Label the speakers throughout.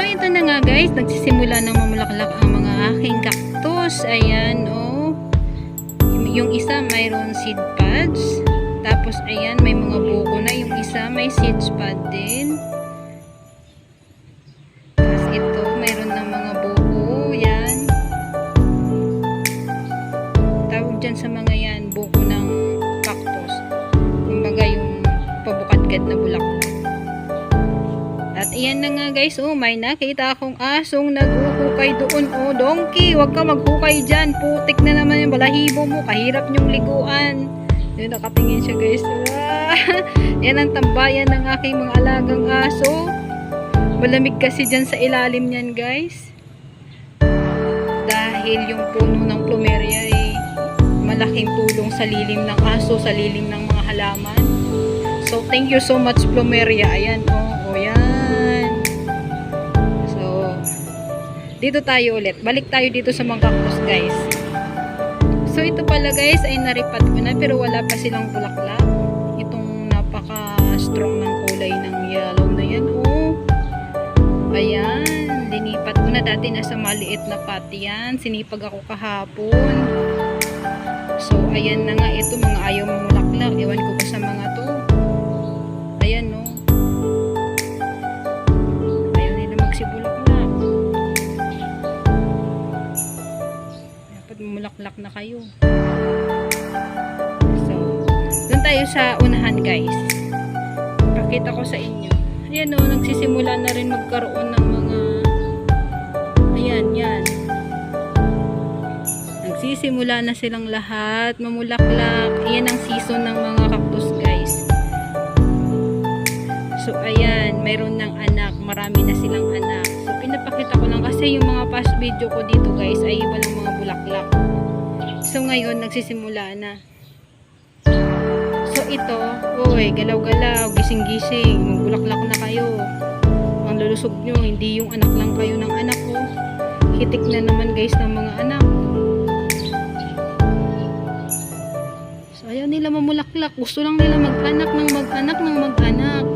Speaker 1: ito na nga guys, nagsisimula ng mamulaklak ang mga aking cactus. Ayan, oh. Yung isa mayroon seed pods. Tapos ayan, may mga buko na. Yung isa may seeds pod din. Guys, oh, may nakita akong asong naghuhukay doon. Oh, donkey, wag ka maghukay dyan. Putik na naman yung balahibo mo. Kahirap niyong liguan. Yun, nakatingin siya guys. Ah, yan ang tambayan ng aking mga alagang aso. Malamig kasi dyan sa ilalim niyan guys. Dahil yung puno ng plumeria ay malaking tulong sa lilim ng aso, sa lilim ng mga halaman. So, thank you so much, Plumeria. Ayan, oh, dito tayo ulit. Balik tayo dito sa mga cactus, guys. So, ito pala, guys, ay naripat ko na, pero wala pa silang bulaklak. Itong napaka-strong ng kulay ng yellow na yan, oh. Ayan, linipat ko na. Dati nasa maliit na pot yan. Sinipag ako kahapon. So, ayan na nga. Ito, mga ayaw mamulaklak. Ewan ko pa sa mga to. Mamulaklak na kayo. So, doon tayo sa unahan, guys. Pakita ko sa inyo. Ayan, no. Nagsisimula na rin magkaroon ng mga ayan, yan. Nagsisimula na silang lahat mamulaklak. Ayan ang season ng mga cactus, guys. So, ayan, mayroon ng anak. Marami na silang anak. So, pinapakita ko lang kasi yung mga past video ko dito, guys, ay walang mga bulaklak. So, ngayon, nagsisimula na. So, ito, oy, galaw-galaw, gising-gising, magbulaklak na kayo. Ang lulusog nyo, hindi yung anak lang kayo ng anak ko. Hitik na naman, guys, ng mga anak. So, ayaw nila mamulaklak. Gusto lang nila mag-anak ng mag-anak ng mag-anak.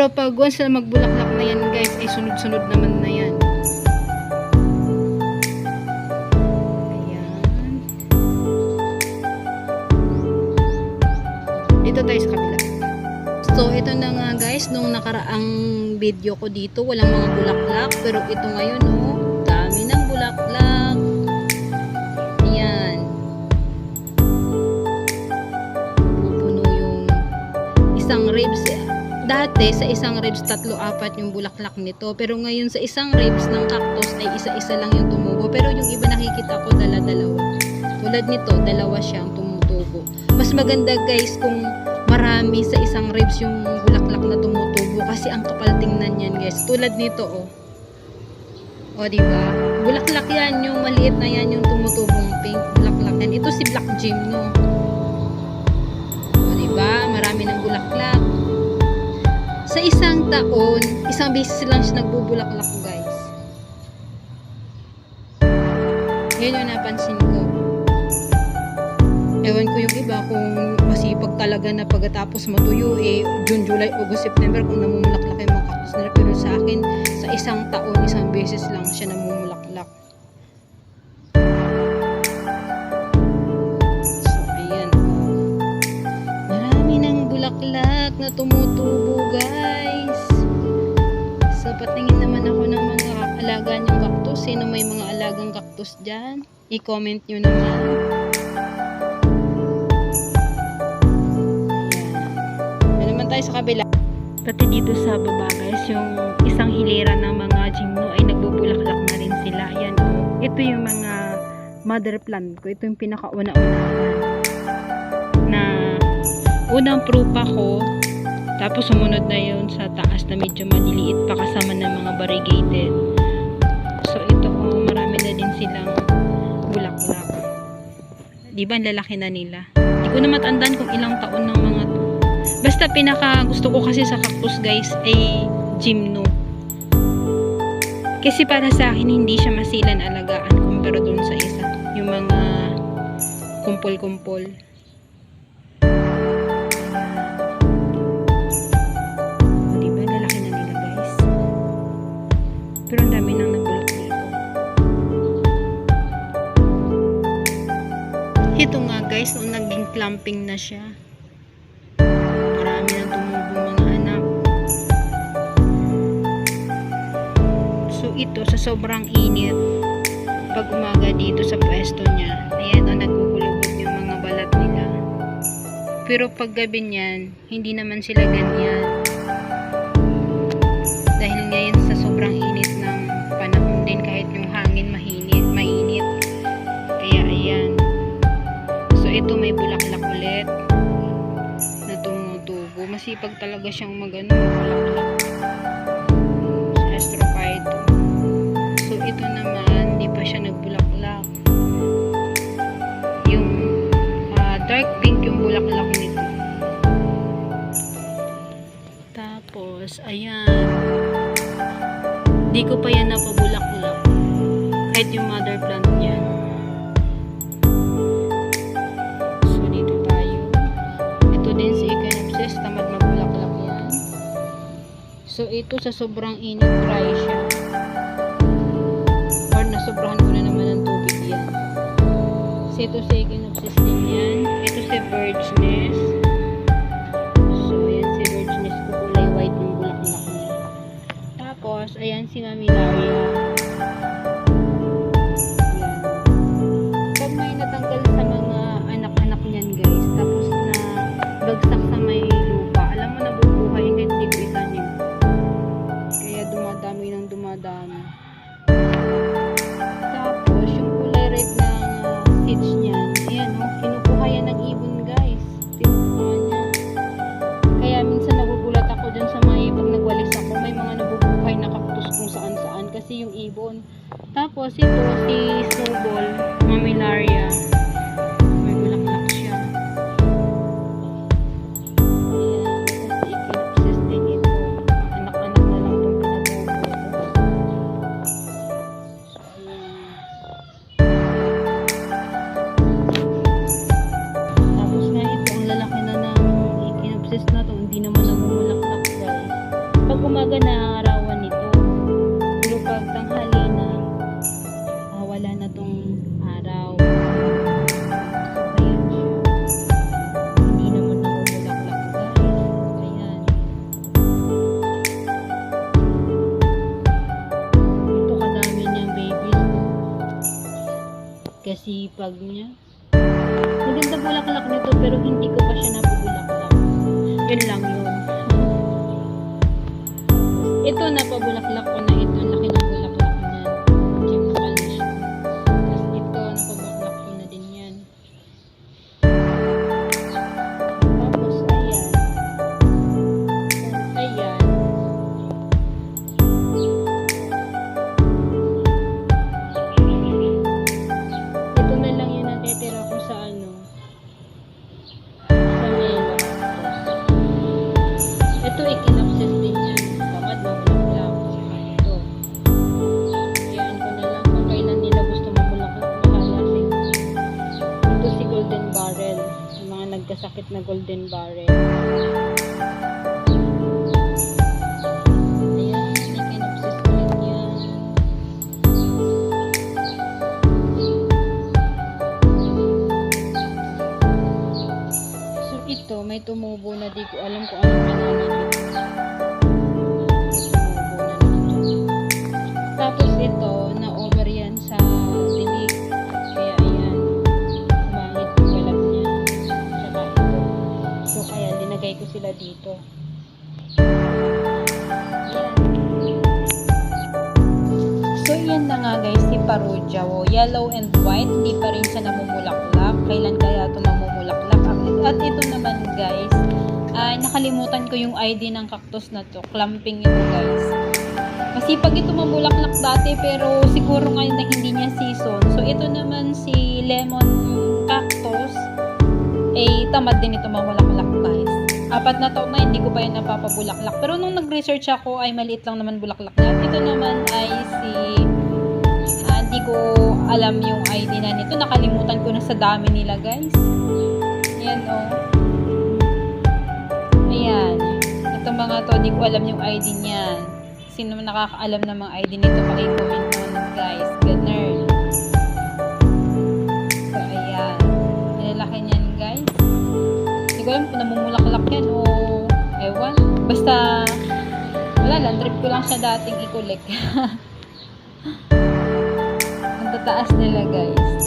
Speaker 1: Pero pag once na magbulaklak na yan, guys, ay sunod-sunod naman na yan. Ayan. Dito tayo sa kabila. So, ito na nga guys, nung nakaraang video ko dito, walang mga bulaklak. Pero ito ngayon, oh, Dati, sa isang ribs, tatlo, apat yung bulaklak nito. Pero ngayon, sa isang ribs ng cactus ay isa-isa lang yung tumubo. Pero yung iba nakikita ko, dala-dalawa. Tulad nito, dalawa siyang tumutubo. Mas maganda guys kung marami sa isang ribs yung bulaklak na tumutubo kasi ang kapal tingnan yan guys. Tulad nito oh. O di ba? Bulaklak yan yung maliit na yan yung tumutubong pink bulaklak yan. Ito si Black Jim no. O di ba? Marami ng bulaklak. Sa isang taon, isang beses lang siya nagbubulaklak guys. Yan yung napansin ko. Ewan ko yung iba kung masipag talaga na pagkatapos matuyo eh June, July, August, September kung namumulaklak yung mga cactus nila pero sa akin sa isang taon isang beses lang siya namumulaklak bulaklak na tumutubo guys so patingin naman ako ng mga alaga niyong cactus sino may mga alagang cactus dyan i-comment nyo naman Ayan. naman tayo sa kabila. Pati dito sa baba guys, yung isang hilera ng mga jingno ay nagbubulaklak na rin sila. Ayan. Ito yung mga mother plant ko. Ito yung pinakauna-unahan. Na unang prupa ko. Tapos sumunod na yun sa taas na medyo maliliit pa kasama ng mga variegated. So ito oh, marami na din silang bulaklak. Di ba ang lalaki na nila? Hindi ko na matandaan kung ilang taon ng mga to. Basta pinaka gusto ko kasi sa cactus guys ay gymno. Kasi para sa akin hindi siya masilan alagaan. pero dun sa isa. Yung mga kumpol-kumpol. Guys, nung naging clamping na siya. Marami nang tumubong mga anak. So, ito, sa sobrang init, pag umaga dito sa pwesto niya, ayan o, nagkukulubog yung mga balat nila. Pero pag gabi niyan, hindi naman sila ganyan. Masipag talaga siyang magano. Sa. So ito naman, di pa siya nagbulaklak. Yung ah, dark pink yung bulaklak nito. Tapos, ayan. Di ko pa yan napabulaklak. Kahit yung mother plant So, ito sa sobrang init, dry siya. Or nasobrahan ko na naman ng tubig yan. So, ito si Echinopsis din yan. Ito si Bird's Nest. So, yan si Bird's Nest ko. Kulay white yung bulaklak niya. Tapos, ayan si Mamilaria. Yan. Tapos ito si Snowball, Kasi pag niya, Maganda bulaklak nito pero hindi ko pa siya napabulaklak. Yun lang yun. ito napabulaklak ko na na golden barrel. So ito, may tumubo na di ko alam kung anong pangalan kaya, linagay ko sila dito. So, yan na nga guys, si Paruja. Oh, yellow and white, hindi pa rin siya namumulaklak. Kailan kaya ito namumulaklak? At ito naman guys, ay nakalimutan ko yung ID ng cactus na to. Clamping ito guys. Kasi pag ito mamulaklak dati, pero siguro ngayon na hindi niya season. So, ito naman si lemon cactus. Eh, tamad din ito mamulaklak guys. Apat na taon na, hindi ko pa yun napapabulaklak. Pero nung nag-research ako, ay maliit lang naman bulaklak niya. Ito naman ay si ah, Hindi ko alam yung ID na nito. Nakalimutan ko na sa dami nila, guys. Ayan, oh. Ayan. Ito mga to, hindi ko alam yung ID niyan. Sino nakakaalam ng mga ID nito, pakicomment naman, guys. Ganun. So, ko alam namumulaklak yan o ewan. Basta, wala lang. Trip ko lang siya dating i-collect. Ang tataas nila, guys.